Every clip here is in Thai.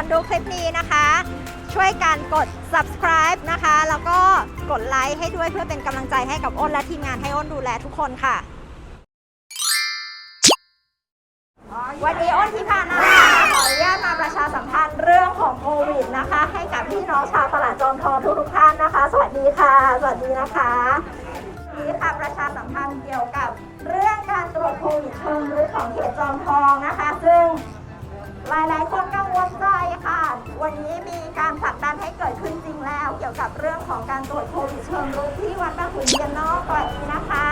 อนดูคลิปนี้นะคะ ช่วยกันกด subscribe นะคะ แล้วก็กดไลค์ให้ด้วยเพื่อเป็นกำลังใจให้กับอ้นและทีมงานให้อ้นดูแลทุกคนค่ะ วันนี้อ้นที่พานาขออนุญาตมาประชาสัมพันธ์เรื่องของโควิดนะคะ ให้กับพี่น้องชาวตลาดจอมทองทุกๆท่านนะคะ สวัสดีค่ะ สวัสดีนะคะวันนี้ค่ะประชาสัมพันธ์เกี่ยวกับเรื่องการตรวจโควิดเชิงรุกของเขตจอมทองนะคะ ซึ่ง หลายๆคนกังวลใจค่ะ วันนี้มีการผลักดันให้เกิดขึ้นจริงแล้ว เกี่ยวกับเรื่องของการตรวจโควิดเชิงรุกที่วัดบางขุนเทียนนอกสวัสดีนะคะ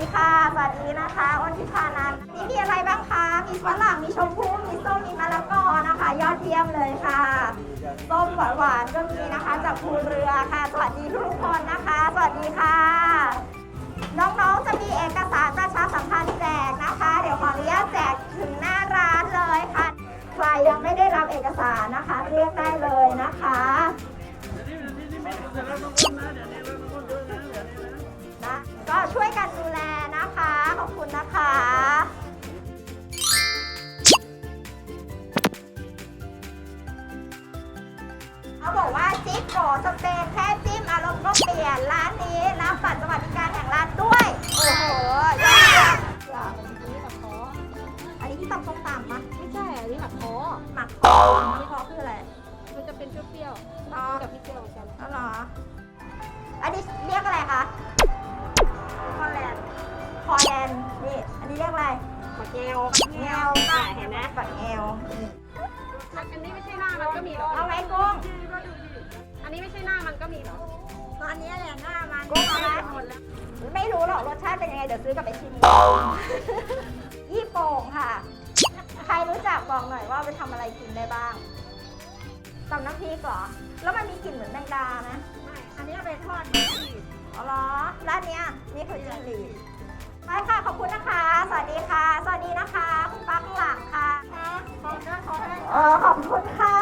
ดีค่ะ สวัสดีนะคะอ้นทิพานันนี่มีอะไรบ้างคะ มีฝรั่ง มีชมพู่ มีส้ม มีมะละกอนะคะ ยอดเยี่ยมเลยค่ะ ส้มหวานๆก็มีนะคะจากภูเรือค่ะ สวัสดีทุกคนนะคะ สวัสดีค่ะ น้องๆ จะมีเอกสารประชาสัมพันธ์แจกนะคะ เดี๋ยวขออนุญาตแจกถึงหน้าร้านเลยค่ะ ใครยังไม่ได้รับเอกสารนะคะ เรียกได้เลยนะคะ หมักคอหมักคอคืออะไรมันจะเป็นเปรี้ยวอ๋อๆกับพริกเกลือเหมือนกันอ๋อเหรอ อันนี้เรียกอะไรคะ คอแลนคอแลนนี่ อันนี้เรียกอะไรหมักเกลแงวเห็นไหมปัดแงวอันนี้ไม่ใช่หน้ามันก็มีเหรอเอาไหมกุ้งอันนี้ไม่ใช่หน้ามันก็มีเหรอตอนนี้แหละหน้ามันกุ้งเอาไหมไม่รู้หรอกรสชาติเป็นยังไงเดี๋ยวซื้อกลับไปชิมยี่โป่งค่ะใครรู้จักบอกหน่อยว่าเอาไปทำอะไรกินได้บ้างตำน้ำพริกเหรอ แล้วมันมีกลิ่นเหมือนแมงดาไหมไม่อันนี้เอาไปทอดที่อ๋อเหรอร้านเนี้ยนี่คือจิ้งหรีดไปค่ะ ขอบคุณนะคะ สวัสดีค่ะ สวัสดีนะคะ คุณป้าข้างหลังค่ะ ขอได้ขอได้เออขอบคุณค่ะ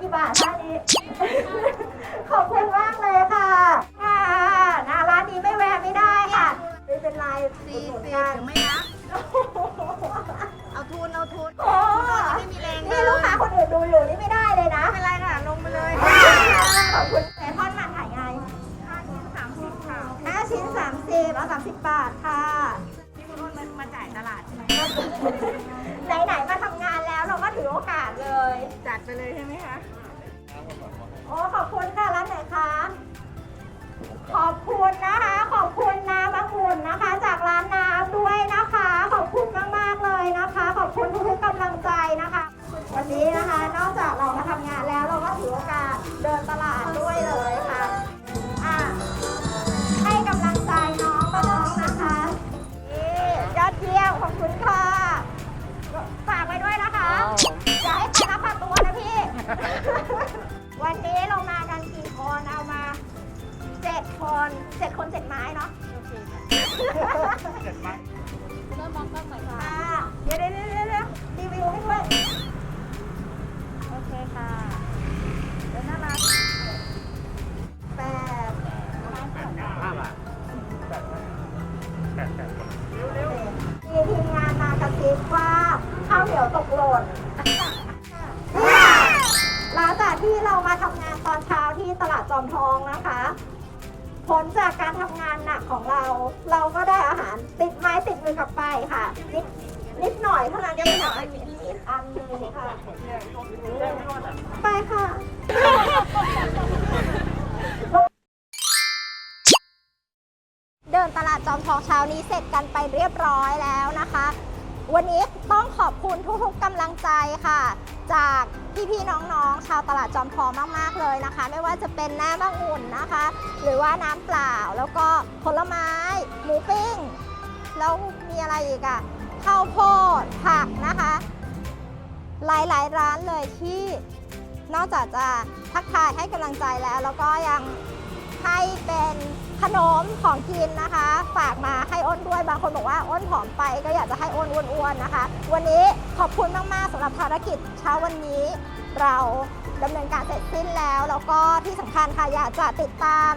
กี่บาทท่านี้ ขอบคุณมากเลยค่ะค่ะนะร้านนี้ไม่แวะไม่ได้ค่ะไม่เป็นไรสี่อุดหนุนสิบกันเดี๋ยวไม่นะเอา ทุนเอาทุนโอ้ไม่มีแรงเลยนี่ลูกค้าคนอื่นดูอยู่นี่ไม่ได้เลยนะ ไม่เป็นไรค่ะ ลงไปเลย ขอบคุณแต่ทอดมันขายไงห้าชิ้นสามสิบค่ะห้าชิ้นสามสิบเอาสามสิบบาทค่ะที่คุณอ้นมามาจ่ายตลาดใช่ไหมไหนๆมาทำงานแล้วเราก็ถือโอกาสเลย จัดไปเลยใช่ไหมคะโอ้ขอบคุณค่ะร้านไหนคะขอบคุณนะคะ ขอบคุณน้ำองุ่นนะคะ จากร้านน้ำ อมทองนะคะ ผลจากการทำงานหนักของเรา เราก็ได้อาหารติดไม้ติดมือกลับไปค่ะ นิดนิดหน่อยเท่านั้นยังไม่หน่อยมีอีกอันหนึงค่ะ ไปค่ะ เดินตลาดจอมทองเช้านี้เสร็จกันไปเรียบร้อยแล้วนะคะ วันนี้ต้องขอบคุณทุกๆกำลังใจค่ะ จากพี่ๆน้องๆ ชาวตลาดจอมทองมากๆเลยนะคะ ไม่ว่าจะเป็นน้ำองุ่นนะคะ หรือว่าน้ำเปล่าแล้วก็ผลไม้ หมูปิ้ง แล้วมีอะไรอีกอะ่ะข้าวโพดผักนะคะ หลายๆ ร้านเลยที่นอกจากจะทักทายให้กำลังใจแล้ว แล้วก็ยัง ให้เป็นขนมของกินนะคะ ฝากมาให้อ้นด้วยบางคนบอกว่าอ้นผอมไปก็อยากจะให้อ้นอ้วนๆนะคะ วันนี้ขอบคุณมากๆสำหรับภารกิจเช้าวันนี้เราดำเนินการเสร็จสิ้นแล้ว แล้วก็ที่สำคัญค่ะอยากจะติดตาม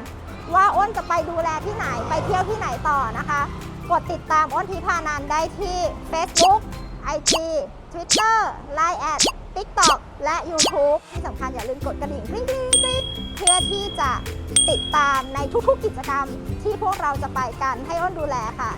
ว่าอ้นจะไปดูแลที่ไหนไปเที่ยวที่ไหนต่อนะคะ กดติดตามอ้นทิพานันได้ที่ Facebook IG Twitter Line แอด TikTok และ YouTube ที่สำคัญอย่าลืมกดกระดิ่งริ๊งกริ๊งกริ๊งเพื่อที่จะ ติดตามในทุกๆกิจกรรมที่พวกเราจะไปกันให้อ้นดูแลค่ะ